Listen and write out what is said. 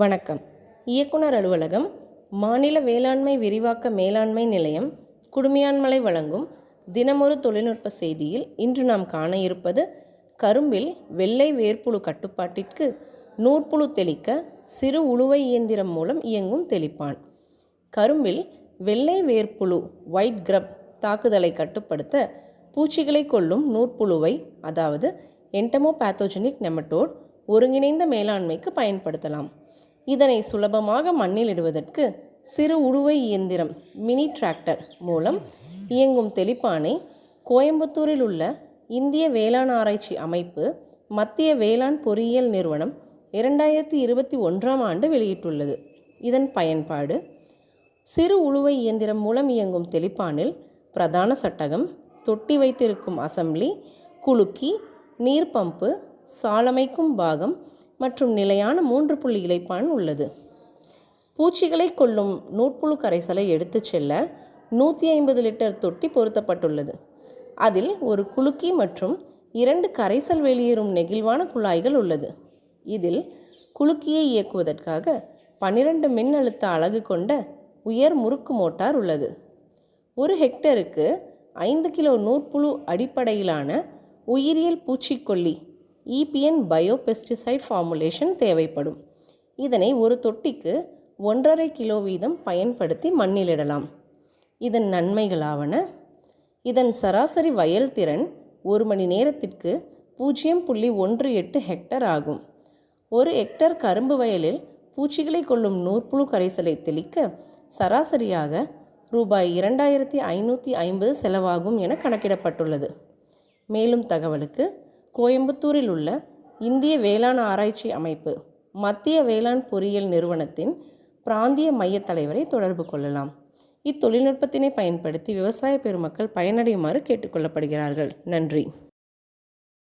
வணக்கம். இயக்குனர் அலுவலகம் மாநில வேளாண்மை விரிவாக்க மேலாண்மை நிலையம் குடுமியான்மலை வழங்கும் தினமொரு தொழில்நுட்ப செய்தியில் இன்று நாம் காண இருப்பது கரும்பில் வெள்ளை வேர்ப்புழு கட்டுப்பாட்டிற்கு நூற்புழு தெளிக்க சிறு உழுவை இயந்திரம் மூலம் இயங்கும் தெளிப்பான். கரும்பில் வெள்ளை வேர்ப்புழு ஒயிட் கிரப் தாக்குதலை கட்டுப்படுத்த பூச்சிகளை கொல்லும் நூற்புழுவை அதாவது என்டமோபேத்தோஜெனிக் நெமட்டோட் ஒருங்கிணைந்த மேலாண்மைக்கு பயன்படுத்தலாம். இதனை சுலபமாக மண்ணில் இடுவதற்கு சிறு உழுவை இயந்திரம் மினி டிராக்டர் மூலம் இயங்கும் தெளிப்பானை கோயம்புத்தூரில் உள்ள இந்திய வேளாண் ஆராய்ச்சி அமைப்பு மத்திய வேளாண் பொறியியல் நிறுவனம் இரண்டாயிரத்தி இருபத்தி ஒன்றாம் ஆண்டு வெளியிட்டுள்ளது. இதன் பயன்பாடு சிறு உழுவை இயந்திரம் மூலம் இயங்கும் தெளிப்பானில் பிரதான சட்டகம் தொட்டி வைத்திருக்கும் அசெம்பிளி குலுக்கி நீர் பம்பு சாலமைக்கும் பாகம் மற்றும் நிலையான மூன்று புள்ளி இலைப்பான் உள்ளது. பூச்சிகளை கொல்லும் நூற்புழு கரைசலை எடுத்துச் செல்ல நூற்றி ஐம்பது லிட்டர் தொட்டி பொருத்தப்பட்டுள்ளது. அதில் ஒரு குலுக்கி மற்றும் இரண்டு கரைசல் வெளியேறும் நெகிழ்வான குழாய்கள் உள்ளது. இதில் குலுக்கியை இயக்குவதற்காக பன்னிரண்டு மின்னழுத்த அலகு கொண்ட உயர் முறுக்கு மோட்டார் உள்ளது. ஒரு ஹெக்டருக்கு ஐந்து கிலோ நூற்புழு அடிப்படையிலான உயிரியல் பூச்சிக்கொல்லி இபிஎன் பயோபெஸ்டிசைட் ஃபார்முலேஷன் தேவைப்படும். இதனை ஒரு தொட்டிக்கு ஒன்றரை கிலோ வீதம் பயன்படுத்தி மண்ணிலிடலாம். இதன் நன்மைகளாவன இதன் சராசரி வயல் திறன் ஒரு மணி நேரத்திற்கு பூஜ்ஜியம் புள்ளி ஒன்று எட்டு ஹெக்டர் ஆகும். ஒரு ஹெக்டர் கரும்பு வயலில் பூச்சிகளை கொல்லும் நூற்புழு கரைசலை தெளிக்க சராசரியாக ரூபாய் இரண்டாயிரத்தி ஐநூற்றி ஐம்பது செலவாகும் என கணக்கிடப்பட்டுள்ளது. மேலும் தகவலுக்கு கோயம்புத்தூரில் உள்ள இந்திய வேளாண் ஆராய்ச்சி அமைப்பு மத்திய வேளாண் பொறியியல் நிறுவனத்தின் பிராந்திய மையத் தலைவரை தொடர்பு கொள்ளலாம். இத்தொழில்நுட்பத்தினை பயன்படுத்தி விவசாய பெருமக்கள் பயனடையுமாறு கேட்டுக்கொள்ளப்படுகிறார்கள் நன்றி.